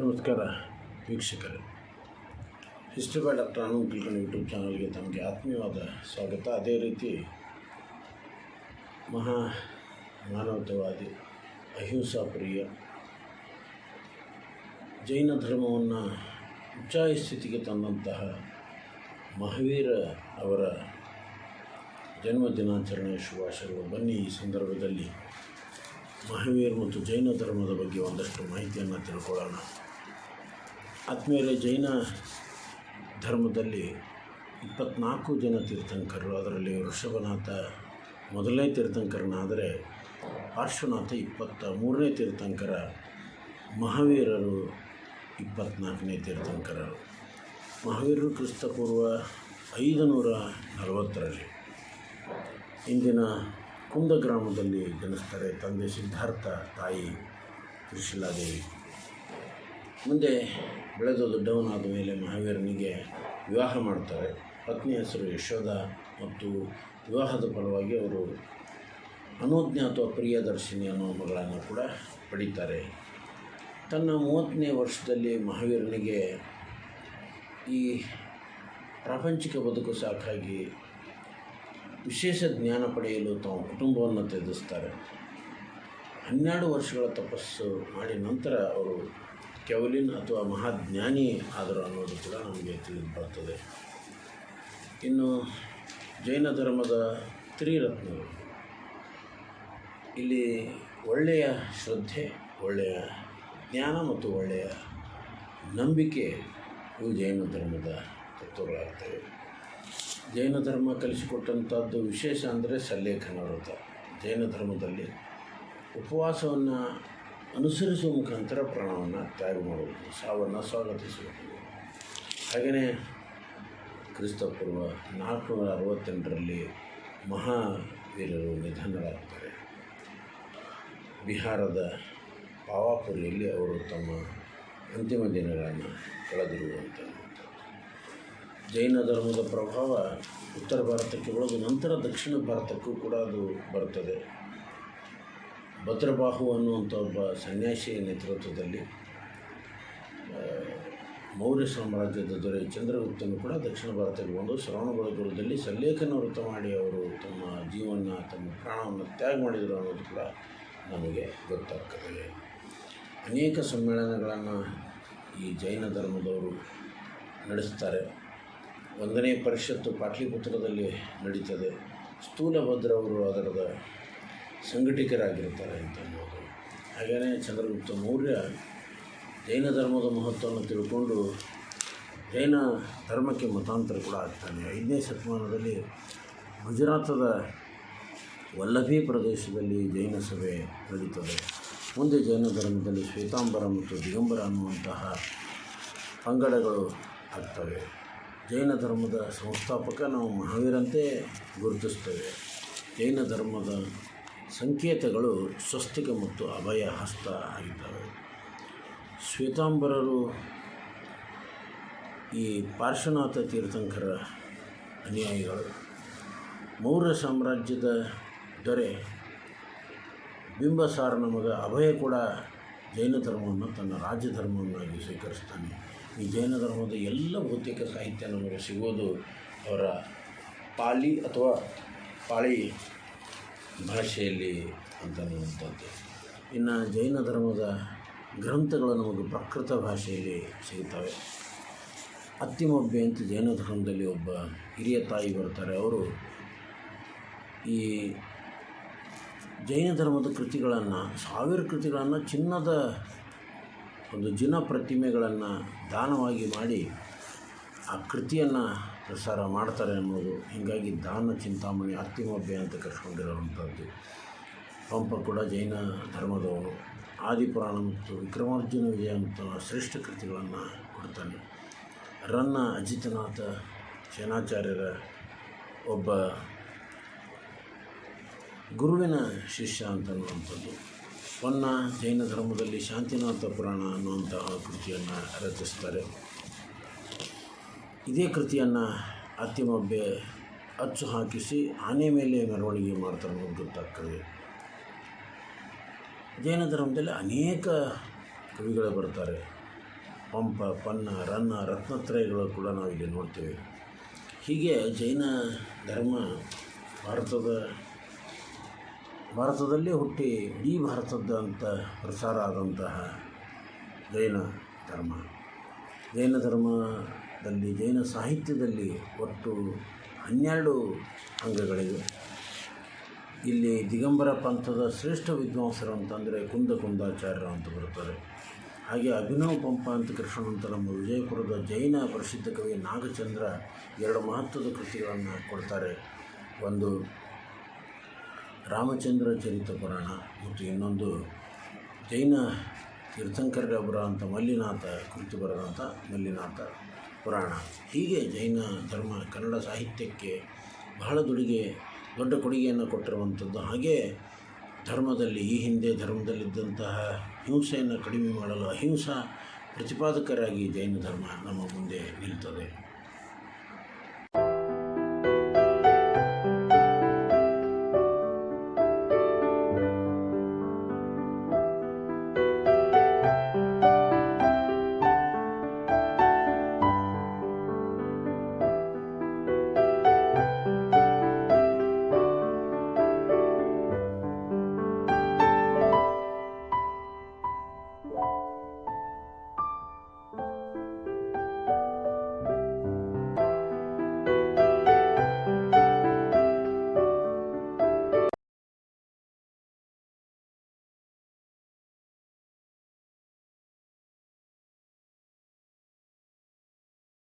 ನಮಸ್ಕಾರ ವೀಕ್ಷಕರೇ. History by doctor Anant Kulkarni YouTube ಚಾನಲ್ಗೆ ತಮಗೆ ಆತ್ಮೀಯವಾದ ಸ್ವಾಗತ. ಅದೇ ರೀತಿ ಮಹಾ ಮಾನವತಾವಾದಿ, ಅಹಿಂಸಾ ಪ್ರಿಯ, ಜೈನ ಧರ್ಮವನ್ನು ಉಚ್ಚಾಯ ಸ್ಥಿತಿಗೆ ತಂದಂತಹ ಮಹಾವೀರ ಅವರ ಜನ್ಮ ದಿನಾಚರಣೆಯ ಶುಭಾಶಯಗಳು. ಬನ್ನಿ ಈ ಸಂದರ್ಭದಲ್ಲಿ ಮಹಾವೀರ್ ಮತ್ತು ಜೈನ ಧರ್ಮದ ಬಗ್ಗೆ ಒಂದಷ್ಟು ಮಾಹಿತಿಯನ್ನು ತಿಳ್ಕೊಳ್ಳೋಣ. ಆತ್ಮೀಯರೇ ಜೈನ ಧರ್ಮದಲ್ಲಿ ಇಪ್ಪತ್ನಾಲ್ಕು ಜನ ತೀರ್ಥಂಕರರು, ಅದರಲ್ಲಿ ಋಷಭನಾಥ ಮೊದಲನೇ ತೀರ್ಥಂಕರನಾದರೆ ಪಾರ್ಶ್ವನಾಥ ಇಪ್ಪತ್ತ ಮೂರನೇ ತೀರ್ಥಂಕರ, ಮಹಾವೀರರು ಇಪ್ಪತ್ನಾಲ್ಕನೇ ತೀರ್ಥಂಕರರು. ಮಹಾವೀರರು ಕ್ರಿಸ್ತಪೂರ್ವ ಐದು ನೂರ ನಲವತ್ತರಲ್ಲಿ. ಇಂದಿನ ಕುಂದ ಗ್ರಾಮದಲ್ಲಿ ಜನಿಸ್ತಾರೆ ತಂದೆ ಸಿದ್ಧಾರ್ಥ ತಾಯಿ ತ್ರಿಶಿಲಾದೇವಿ ಮುಂದೆ ಬೆಳೆದು ದೊಡ್ಡವನಾದ ಮೇಲೆ ಮಹಾವೀರನಿಗೆ ವಿವಾಹ ಮಾಡ್ತಾರೆ. ಪತ್ನಿ ಹೆಸರು ಯಶೋಧ ಮತ್ತು ವಿವಾಹದ ಫಲವಾಗಿ ಅವರು ಅನೋಜ್ಞ ಅಥವಾ ಪ್ರಿಯದರ್ಶಿನಿ ಅನ್ನೋ ಮಗಳನ್ನು ಕೂಡ ಪಡೀತಾರೆ. ತನ್ನ ಮೂವತ್ತನೇ ವರ್ಷದಲ್ಲಿ ಮಹಾವೀರನಿಗೆ ಈ ಪ್ರಾಪಂಚಿಕ ಬದುಕು ಸಾಕಾಗಿ ವಿಶೇಷ ಜ್ಞಾನ ಪಡೆಯಲು ತಮ್ಮ ಕುಟುಂಬವನ್ನು ತ್ಯಜಿಸ್ತಾರೆ. ಹನ್ನೆರಡು ವರ್ಷಗಳ ತಪಸ್ಸು ಮಾಡಿ ನಂತರ ಅವರು ಕೆವಲಿನ್ ಅಥವಾ ಮಹಾಜ್ಞಾನಿ ಆದರು ಅನ್ನೋದು ಕೂಡ ನಮಗೆ ತಿಳಿದು ಬರ್ತದೆ ಇನ್ನು ಜೈನ ಧರ್ಮದ ತ್ರಿರತ್ನಗಳು. ಇಲ್ಲಿ ಒಳ್ಳೆಯ ಶ್ರದ್ಧೆ, ಒಳ್ಳೆಯ ಜ್ಞಾನ ಮತ್ತು ಒಳ್ಳೆಯ ನಂಬಿಕೆ ಇವು ಜೈನ ಧರ್ಮದ ತತ್ವಗಳಾಗ್ತವೆ. ಜೈನ ಧರ್ಮ ಕಲಿಸಿಕೊಟ್ಟಂಥದ್ದು ವಿಶೇಷ ಅಂದರೆ ಸಲ್ಲೇಖನ ವ್ರತ ಜೈನ ಧರ್ಮದಲ್ಲಿ ಉಪವಾಸವನ್ನು ಅನುಸರಿಸುವ ಮುಖಾಂತರ ಪ್ರಾಣವನ್ನು ತಯಾರು ಮಾಡುವುದು, ಸಾವನ್ನು ಸ್ವಾಗತಿಸುವುದು. ಹಾಗೆಯೇ ಕ್ರಿಸ್ತಪೂರ್ವ ನಾಲ್ಕುನೂರ ಅರವತ್ತೆಂಟರಲ್ಲಿ ಮಹಾವೀರರು ನಿಧನರಾಗ್ತಾರೆ. ಬಿಹಾರದ ಪಾವಾಪುರಿಯಲ್ಲಿ ಅವರು ತಮ್ಮ ಅಂತಿಮ ದಿನಗಳನ್ನು ಕಳೆದಿರುವಂಥದ್ದು. ಜೈನ ಧರ್ಮದ ಪ್ರಭಾವ ಉತ್ತರ ಭಾರತಕ್ಕೆ ಒಳಗೆ, ನಂತರ ದಕ್ಷಿಣ ಭಾರತಕ್ಕೂ ಕೂಡ ಅದು ಬರ್ತದೆ ಭದ್ರಬಾಹು ಅನ್ನುವಂಥ ಒಬ್ಬ ಸನ್ಯಾಸಿಯ ನೇತೃತ್ವದಲ್ಲಿ ಮೌರ್ಯ ಸಾಮ್ರಾಜ್ಯದ ದೊರೆ ಚಂದ್ರಗುಪ್ತನು ಕೂಡ ದಕ್ಷಿಣ ಭಾರತಕ್ಕೆ ಬಂದು ಶ್ರವಣಬೆಳಗೊಳದಲ್ಲಿ ಸಲ್ಲೇಖನ ವೃತ್ತ ಮಾಡಿ ಅವರು ತಮ್ಮ ಜೀವನ, ತಮ್ಮ ಪ್ರಾಣವನ್ನು ತ್ಯಾಗ ಮಾಡಿದರು ಅನ್ನೋದು ಕೂಡ ನಮಗೆ ಗೊತ್ತಾಗ್ತದೆ. ಅನೇಕ ಸಮ್ಮೇಳನಗಳನ್ನು ಈ ಜೈನ ಧರ್ಮದವರು ನಡೆಸ್ತಾರೆ. ಒಂದನೇ ಪರಿಷತ್ತು ಪಾಟ್ಲಿಪುತ್ರದಲ್ಲಿ ನಡೀತದೆ. ಸ್ಥೂಲಭದ್ರ ಅವರು ಅದರದ ಸಂಘಟಕರಾಗಿರ್ತಾರೆ ಅಂತ ಅನ್ನೋದು ಹಾಗೆಯೇ ಚಂದ್ರಗುಪ್ತ ಮೌರ್ಯ ಜೈನ ಧರ್ಮದ ಮಹತ್ವವನ್ನು ತಿಳ್ಕೊಂಡು ಜೈನ ಧರ್ಮಕ್ಕೆ ಮತಾಂತರ ಕೂಡ ಆಗ್ತಾನೆ ಐದನೇ ಶತಮಾನದಲ್ಲಿ ಗುಜರಾತದ ವಲ್ಲಭಿ ಪ್ರದೇಶದಲ್ಲಿ ಜೈನ ಸಭೆ ನಡೀತದೆ. ಮುಂದೆ ಜೈನ ಧರ್ಮದಲ್ಲಿ ಶ್ವೇತಾಂಬರ ಮತ್ತು ದಿಗಂಬರ ಅನ್ನುವಂತಹ ಪಂಗಡಗಳು ಆಗ್ತವೆ. ಜೈನ ಧರ್ಮದ ಸಂಸ್ಥಾಪಕ ನಾವು ಮಹಾವೀರಂತೆ ಗುರುತಿಸ್ತೇವೆ. ಜೈನ ಧರ್ಮದ ಸಂಕೇತಗಳು ಸ್ವಸ್ತಿಕ ಮತ್ತು ಅಭಯ ಹಸ್ತ ಆಗಿದ್ದಾವೆ. ಶ್ವೇತಾಂಬರರು ಈ ಪಾರ್ಶ್ವನಾಥ ತೀರ್ಥಂಕರ ಅನುಯಾಯಿಗಳು. ಮೌರ್ಯ ಸಾಮ್ರಾಜ್ಯದ ದೊರೆ ಬಿಂಬಸಾರನ ಮಗ ಅಭಯ ಕೂಡ ಜೈನ ಧರ್ಮವನ್ನು ತನ್ನ ರಾಜ್ಯ ಧರ್ಮವನ್ನಾಗಿ ಸ್ವೀಕರಿಸ್ತಾನೆ. ಈ ಜೈನ ಧರ್ಮದ ಎಲ್ಲ ಭೌತಿಕ ಸಾಹಿತ್ಯ ನಮಗೆ ಸಿಗೋದು ಅವರ ಪಾಲಿ ಅಥವಾ ಪಾಳಿ ಭಾಷೆಯಲ್ಲಿ ಅಂತನ್ನುವಂಥದ್ದು. ಇನ್ನು ಜೈನ ಧರ್ಮದ ಗ್ರಂಥಗಳು ನಮಗೆ ಪ್ರಕೃತ ಭಾಷೆಯಲ್ಲಿ ಸಿಗುತ್ತವೆ ಅತ್ತಿಮೊಬ್ಬೆ ಅಂತ ಜೈನ ಧರ್ಮದಲ್ಲಿ ಒಬ್ಬ ಹಿರಿಯ ತಾಯಿ ಬರ್ತಾರೆ. ಅವರು ಈ ಜೈನ ಧರ್ಮದ ಕೃತಿಗಳನ್ನು, ಸಾವಿರ ಕೃತಿಗಳನ್ನು ಚಿನ್ನದ ಒಂದು ಜಿನ ಪ್ರತಿಮೆಗಳನ್ನು ದಾನವಾಗಿ ಮಾಡಿ ಆ ಕೃತಿಯನ್ನು ಪ್ರಸಾರ ಮಾಡ್ತಾರೆ ಅನ್ನೋದು. ಹೀಗಾಗಿ ದಾನ ಚಿಂತಾಮಣಿ ಅತ್ತಿಮಬ್ಬೆ ಅಂತ ಕರ್ಕೊಂಡಿರೋವಂಥದ್ದು ಪಂಪ ಕೂಡ ಜೈನ ಧರ್ಮದವನು ಆದಿಪುರಾಣ ಮತ್ತು ವಿಕ್ರಮಾರ್ಜುನ ವಿಜಯ ಅಂತ ಶ್ರೇಷ್ಠ ಕೃತಿಗಳನ್ನು ಕೊಡ್ತಾನೆ. ರನ್ನ ಅಜಿತನಾಥ ಶೇನಾಚಾರ್ಯರ ಒಬ್ಬ ಗುರುವಿನ ಶಿಷ್ಯ ಅಂತನ್ನುವಂಥದ್ದು ಹೊನ್ನ ಜೈನ ಧರ್ಮದಲ್ಲಿ ಶಾಂತಿನಾಥ ಪುರಾಣ ಅನ್ನುವಂತಹ ಕೃತಿಯನ್ನು ರಚಿಸ್ತಾರೆ. ಇದೇ ಕೃತಿಯನ್ನು ಅತ್ತಿಮೊಬ್ಬೆ ಅಚ್ಚು ಹಾಕಿಸಿ ಆನೆ ಮೇಲೆ ಮೆರವಣಿಗೆ ಮಾಡ್ತಾರೆ ಅನ್ನೋದು ಗೊತ್ತಾಗ್ತದೆ ಜೈನ ಧರ್ಮದಲ್ಲಿ ಅನೇಕ ಕವಿಗಳು ಬರ್ತಾರೆ. ಪಂಪ, ಪನ್ನ, ರನ್ನ, ರತ್ನತ್ರಯಗಳು ಕೂಡ ನಾವು ಇಲ್ಲಿ ನೋಡ್ತೇವೆ. ಹೀಗೆ ಜೈನ ಧರ್ಮ ಭಾರತದ ಭಾರತದಲ್ಲೇ ಹುಟ್ಟಿ ಇಡೀ ಅಂತ ಪ್ರಸಾರ ಆದಂತಹ ಜೈನ ಧರ್ಮ. ಜೈನ ಧರ್ಮದಲ್ಲಿ, ಜೈನ ಸಾಹಿತ್ಯದಲ್ಲಿ ಒಟ್ಟು ಹನ್ನೆರಡು ಅಂಗಗಳಿವೆ. ಇಲ್ಲಿ ದಿಗಂಬರ ಪಂಥದ ಶ್ರೇಷ್ಠ ವಿದ್ವಾಂಸರು ಅಂತಂದರೆ ಕುಂದ ಕುಂದಾಚಾರ್ಯರು ಅಂತ ಬರುತ್ತಾರೆ. ಹಾಗೆ ಅಭಿನವ್ ಪಂಪ ಅಂತ ಕೃಷ್ಣ ಅಂತ ನಮ್ಮ ವಿಜಯಪುರದ ಜೈನ ಪ್ರಸಿದ್ಧ ಕವಿ ನಾಗಚಂದ್ರ ಎರಡು ಮಹತ್ವದ ಕೃತಿಗಳನ್ನು ಕೊಡ್ತಾರೆ. ಒಂದು ರಾಮಚಂದ್ರ ಚರಿತ ಪುರಾಣ ಮತ್ತು ಇನ್ನೊಂದು ಜೈನ ತೀರ್ಥಂಕರ್ಯೊಬ್ಬರ ಅಂತ ಮಲ್ಲಿನಾಥ ಕೃತಿ ಬರೆದಂಥ ಮಲ್ಲಿನಾಥ ಪುರಾಣ. ಹೀಗೆ ಜೈನ ಧರ್ಮ ಕನ್ನಡ ಸಾಹಿತ್ಯಕ್ಕೆ ಬಹಳ ದುಡಿಗೆ, ದೊಡ್ಡ ಕೊಡುಗೆಯನ್ನು ಕೊಟ್ಟಿರುವಂಥದ್ದು. ಹಾಗೆ ಧರ್ಮದಲ್ಲಿ, ಈ ಹಿಂದೆ ಧರ್ಮದಲ್ಲಿದ್ದಂತಹ ಹಿಂಸೆಯನ್ನು ಕಡಿಮೆ ಮಾಡಲು ಅಹಿಂಸಾ ಪ್ರತಿಪಾದಕರಾಗಿ ಜೈನ ಧರ್ಮ ನಮ್ಮ ಮುಂದೆ ನಿಲ್ತದೆ.